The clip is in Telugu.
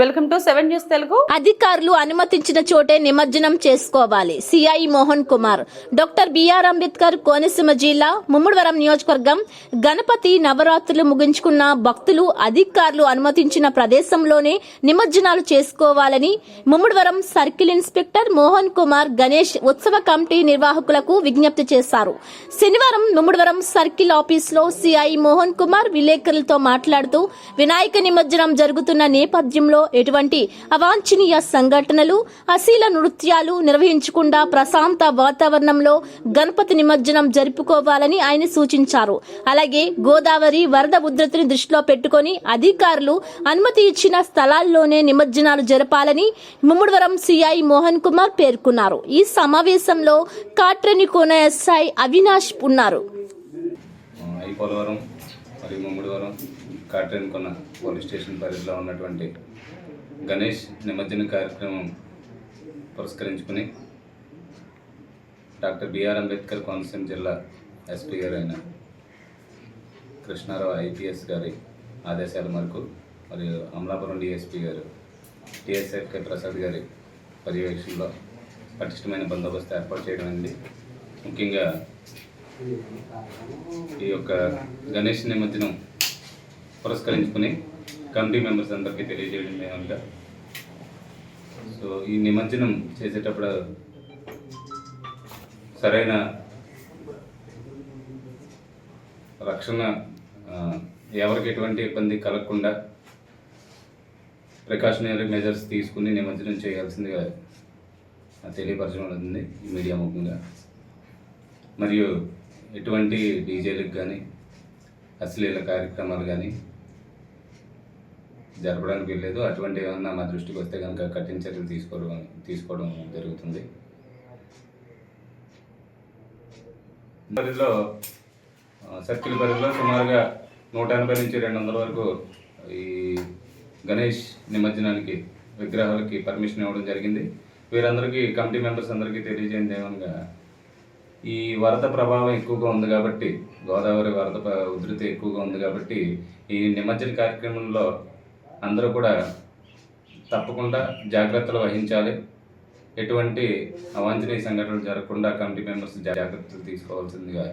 Welcome to seven news Telugu. అధికారులు అనుమతించిన చోటే నిమజ్జనం చేసుకోవాలి. CI Mohan Kumar doctor BR Ambedkar Konaseema జిల్లా ముమ్మడివరం నియోజకవర్గం గణపతి నవరాత్రులు ముగించుకున్న భక్తులు అధికారులు అనుమతించిన ప్రదేశంలోనే నిమజ్జనాలు చేసుకోవాలని ముమ్మడివరం సర్కిల్ ఇన్స్పెక్టర్ మోహన్ కుమార్ గణేష్ ఉత్సవ కమిటీ నిర్వాహకులకు విజ్ఞప్తి చేశారు. శనివారం ముమ్మడివరం సర్కిల్ ఆఫీస్లో సిఐ మోహన్ కుమార్ విలేకరులతో మాట్లాడుతూ వినాయక నిమజ్జనం జరుగుతున్న నేపథ్యంలో ఎటువంటి అవాంఛనీయ సంఘటనలు అశీల నృత్యాలు నిర్వహించకుండా ప్రశాంత వాతావరణంలో గణపతి నిమజ్జనం జరుపుకోవాలని ఆయన సూచించారు. అలాగే గోదావరి వరద ఉధృతిని దృష్టిలో పెట్టుకుని అధికారులు అనుమతి ఇచ్చిన స్థలాల్లోనే నిమజ్జనాలు జరపాలని ముమ్మడివరం సిఐ మోహన్ కుమార్ పేర్కొన్నారు. ఈ సమావేశంలో కాట్రేని కోన ఎస్ఐ అవినాష్ ఉన్నారు. ఈ పోలవరం మరియు ముమ్మడివరం కాటరేన్ కొన్న పోలీస్ స్టేషన్ పరిధిలో ఉన్నటువంటి గణేష్ నిమజ్జన కార్యక్రమం పురస్కరించుకుని డాక్టర్ బిఆర్ అంబేద్కర్ కోనసీమ జిల్లా ఎస్పీ గారు అయిన కృష్ణారావు ఐపీఎస్ గారి ఆదేశాల మేరకు మరియు అమలాపురం డిఎస్పీ గారు టిఎస్ఎఫ్కే ప్రసాద్ గారి పర్యవేక్షణలో పటిష్టమైన బందోబస్తు ఏర్పాటు చేయడం అయింది. ముఖ్యంగా ఈ యొక్క గణేష్ నిమజ్జనం పురస్కరించుకుని కమిటీ మెంబర్స్ అందరికీ తెలియజేయడం ఏమనగా సో ఈ నిమజ్జనం చేసేటప్పుడు సరైన రక్షణ ఎవరికి ఎటువంటి ఇబ్బంది కలగకుండా ప్రికాషనరీ మెజర్స్ తీసుకుని నిమజ్జనం చేయాల్సిందిగా తెలియపరచడం అవుతుంది ఈ మీడియా ముఖ్యంగా మరియు ఎటువంటి డీజేలకు కానీ అశ్లీల కార్యక్రమాలు కానీ జరపడానికి వెళ్ళలేదు అటువంటి ఏమన్నా మా దృష్టికి వస్తే కనుక కఠిన చర్యలు తీసుకోవడం తీసుకోవడం జరుగుతుంది. పరిధిలో సర్కిల్ పరిధిలో సుమారుగా నూట ఎనభై నుంచి రెండు వందల వరకు ఈ గణేష్ నిమజ్జనానికి విగ్రహాలకి పర్మిషన్ ఇవ్వడం జరిగింది. వీరందరికీ కమిటీ మెంబర్స్ అందరికీ తెలియజేయండి. ఏమనగా ఈ వరద ప్రభావం ఎక్కువగా ఉంది కాబట్టి గోదావరి వరద ఉధృతి ఎక్కువగా ఉంది కాబట్టి ఈ నిమజ్జన కార్యక్రమంలో అందరూ కూడా తప్పకుండా జాగ్రత్తలు వహించాలి. ఎటువంటి అవాంఛనీయ సంఘటనలు జరగకుండా కమిటీ మెంబర్స్ జాగ్రత్తలు తీసుకోవాల్సిందిగా